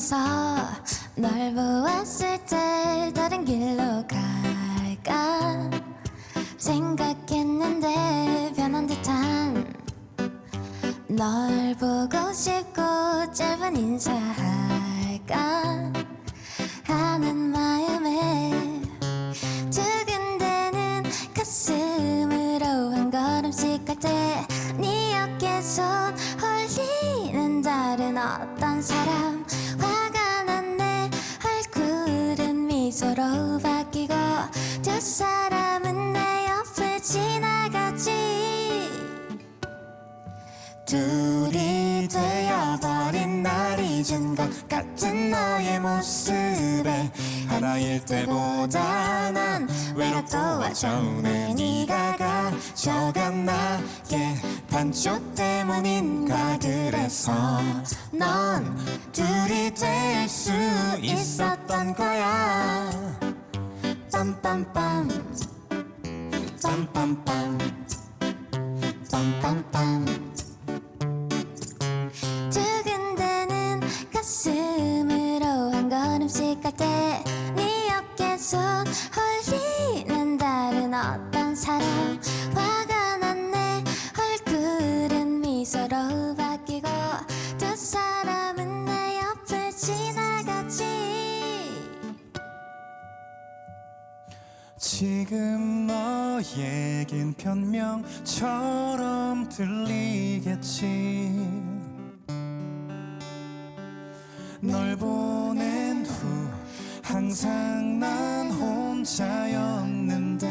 앞에서 널 보았을 때 다른 길로 갈까 생각했는데 변한 듯한 널 보고 싶고 짧은 인사할까 하는 마음에 두근대는 가슴으로 한 걸음씩 갈때네 어깨 손 홀리는 다른 어떤 사람 둘이 되어버린 날 잊은 것 같은 너의 모습에 하나일 때보다 난 외롭고 와전에 네가 가져간 나의 반쪽 때문인가 그래서 넌 둘이 될 수 있었던 거야. 빰빰빰 빰빰빰 빰빰빰 지금 너에겐 변명처럼 들리겠지. 널 보낸 후 항상 난 혼자였는데.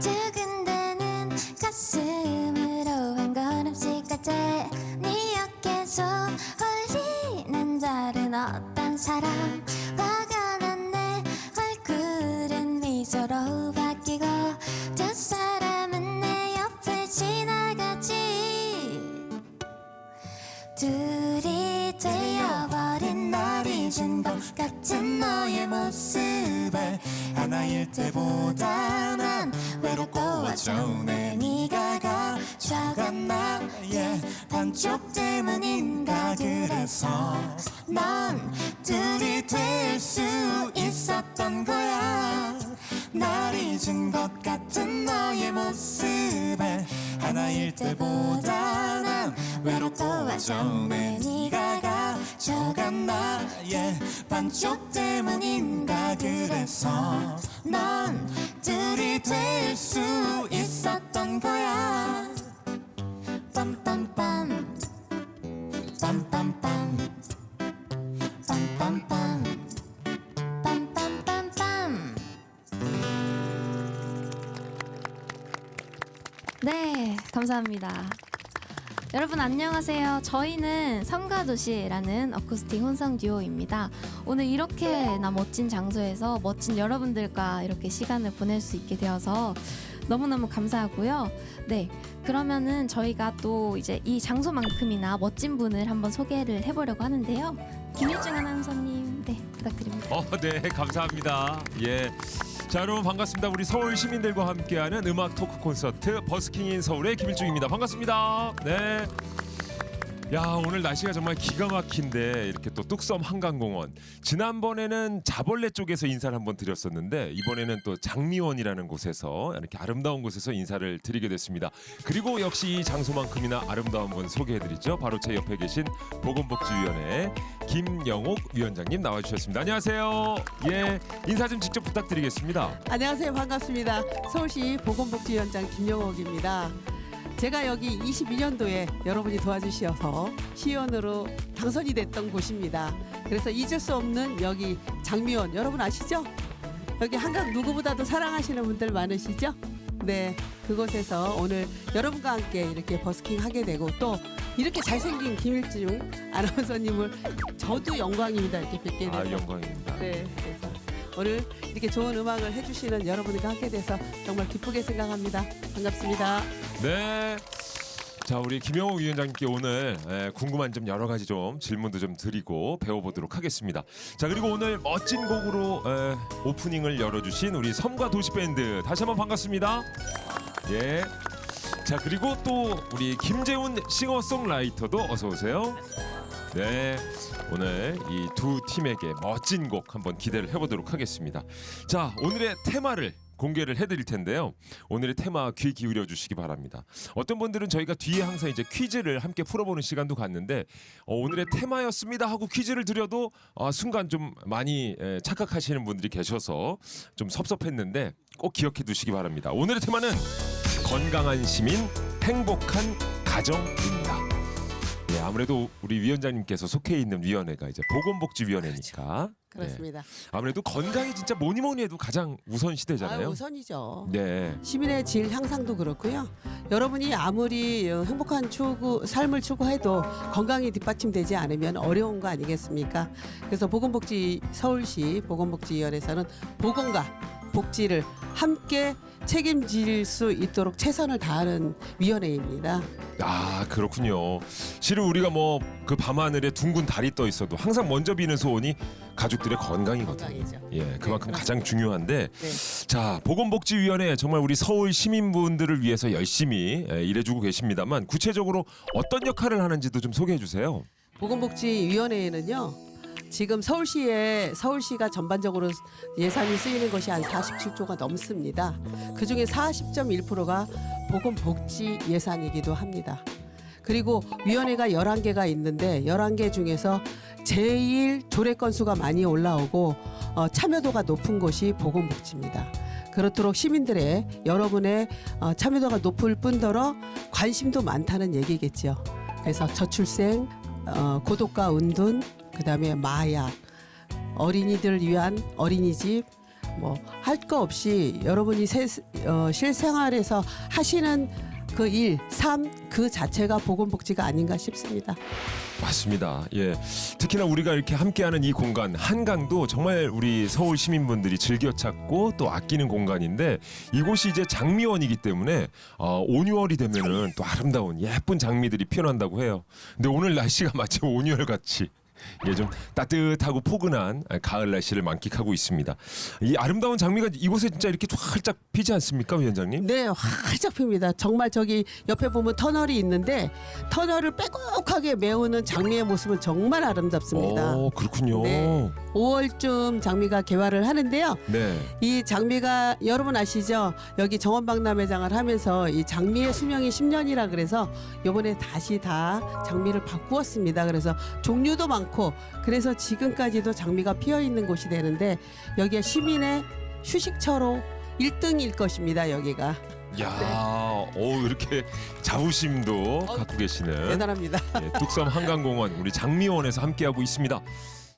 두근대는 가슴으로 한 걸음씩 갈때네 어깨 손 홀리는 다른 어떤 사람 날 잊은 것 같은 너의 모습에 하나일 때보다 난 외롭고 와전에 네가 가져간 나의 반쪽 때문인가? 그래서 넌 둘이 될 수 있었던 거야. 날 잊은 것 같은 너의 모습에 하나일 때보다 난 외롭고 와전에 네가 가져간 나의 반쪽 때문인가 그래서 넌 둘이 될 수 있었던 거야 빰빰빰 빰빰빰 빰빰빰 빰빰빰빰 네, 감사합니다. 여러분 안녕하세요. 저희는 성가도시라는 어쿠스틱 혼성 듀오입니다. 오늘 이렇게나 멋진 장소에서 멋진 여러분들과 이렇게 시간을 보낼 수 있게 되어서 너무너무 감사하고요. 네. 그러면은 저희가 또 이제 이 장소만큼이나 멋진 분을 한번 소개를 해보려고 하는데요. 김일중 아나운서님, 네, 부탁드립니다. 어, 네, 감사합니다. 예. 자, 여러분 반갑습니다. 우리 서울 시민들과 함께하는 음악 토크 콘서트 버스킹인 서울의 김일중입니다. 반갑습니다. 네. 야, 오늘 날씨가 정말 기가 막힌데 이렇게 또 뚝섬 한강공원. 지난번에는 자벌레 쪽에서 인사를 한번 드렸었는데 이번에는 또 장미원이라는 곳에서 이렇게 아름다운 곳에서 인사를 드리게 됐습니다. 그리고 역시 이 장소만큼이나 아름다운 분 소개해드리죠. 바로 제 옆에 계신 보건복지위원회 김영옥 위원장님 나와주셨습니다. 안녕하세요. 예, 인사 좀 직접 부탁드리겠습니다. 안녕하세요. 반갑습니다. 서울시 보건복지위원장 김영옥입니다. 제가 여기 22년도에 여러분이 도와주셔서 시의원으로 당선이 됐던 곳입니다. 그래서 잊을 수 없는 여기 장미원 여러분 아시죠? 여기 한강 누구보다도 사랑하시는 분들 많으시죠? 네, 그곳에서 오늘 여러분과 함께 이렇게 버스킹 하게 되고 또 이렇게 잘생긴 김일중 아나운서님을 저도 영광입니다. 이렇게 뵙게 돼서. 아, 영광입니다. 네, 그래서 오늘 이렇게 좋은 음악을 해주시는 여러분과 함께 돼서 정말 기쁘게 생각합니다. 반갑습니다. 네. 자 우리 김영호 위원장님께 오늘 에, 궁금한 점 여러 가지 좀 질문도 좀 드리고 배워보도록 하겠습니다. 자 그리고 오늘 멋진 곡으로 에, 오프닝을 열어주신 우리 섬과 도시 밴드 다시 한번 반갑습니다. 예. 자 그리고 또 우리 김재훈 싱어송라이터도 어서 오세요. 네. 오늘 이 두 팀에게 멋진 곡 한번 기대를 해보도록 하겠습니다. 자 오늘의 테마를 공개를 해드릴 텐데요. 오늘의 테마 귀 기울여 주시기 바랍니다. 어떤 분들은 저희가 뒤에 항상 이제 퀴즈를 함께 풀어보는 시간도 갔는데 어, 오늘의 테마였습니다 하고 퀴즈를 드려도 어, 순간 좀 많이 에, 착각하시는 분들이 계셔서 좀 섭섭했는데 꼭 기억해 두시기 바랍니다. 오늘의 테마는 건강한 시민, 행복한 가정입니다. 예, 아무래도 우리 위원장님께서 속해 있는 위원회가 이제 보건복지위원회니까 네, 그렇습니다. 아무래도 건강이 진짜 뭐니 뭐니 해도 가장 우선 아. 우선이죠. 네, 시민의 질 향상도 그렇고요. 여러분이 아무리 어, 행복한 추구 삶을 추구해도 건강이 뒷받침되지 않으면 어려운 거 아니겠습니까? 그래서 보건복지 서울시 보건복지위원회에서는 보건과 복지를 함께 책임질 수 있도록 최선을 다하는 위원회입니다. 아 그렇군요. 실은 우리가 뭐 그 밤하늘에 둥근 달이 떠 있어도 항상 먼저 비는 소원이 가족들의 건강이거든요. 건강이죠. 예, 그만큼 네, 가장 중요한데 네. 자 보건복지위원회 정말 우리 서울 시민분들을 위해서 열심히 예, 일해주고 계십니다만 구체적으로 어떤 역할을 하는지도 좀 소개해 주세요. 보건복지위원회에는요. 지금 서울시에 서울시가 전반적으로 예산이 쓰이는 것이 한 47조가 넘습니다. 그 중에 40.1%가 보건복지 예산이기도 합니다. 그리고 위원회가 11개가 있는데 11개 중에서 제일 조례 건수가 많이 올라오고 어, 참여도가 높은 곳이 보건복지입니다. 그렇도록 시민들의 여러분의 어, 참여도가 높을 뿐더러 관심도 많다는 얘기겠죠. 그래서 저출생, 어, 고독과 은둔, 그 다음에 마약, 어린이들 위한 어린이집 뭐 할 거 없이 여러분이 세, 어, 실생활에서 하시는 그 일, 삶 그 자체가 보건복지가 아닌가 싶습니다. 맞습니다. 예. 특히나 우리가 이렇게 함께하는 이 공간 한강도 정말 우리 서울 시민분들이 즐겨 찾고 또 아끼는 공간인데 이곳이 이제 장미원이기 때문에 어, 5, 6월이 되면은 또 아름다운 예쁜 장미들이 피어난다고 해요. 근데 오늘 날씨가 마치 5, 6월 같이 예, 좀 따뜻하고 포근한 가을 날씨를 만끽하고 있습니다. 이 아름다운 장미가 이곳에 진짜 이렇게 활짝 피지 않습니까, 위원장님? 네, 활짝 핍니다. 정말 저기 옆에 보면 터널이 있는데 터널을 빼곡하게 메우는 장미의 모습은 정말 아름답습니다. 오, 그렇군요. 네. 5월쯤 장미가 개화를 하는데요. 네. 이 장미가 여러분 아시죠? 여기 정원박람회장을 하면서 이 장미의 수명이 10년이라 그래서 이번에 다시 다 장미를 바꾸었습니다. 그래서 종류도 많고 그래서 지금까지도 장미가 피어 있는 곳이 되는데 여기에 시민의 휴식처로 1등일 것입니다. 여기가 야, 오 이렇게 자부심도 갖고 계시는 대단합니다. 예, 뚝섬 한강공원 우리 장미원에서 함께하고 있습니다.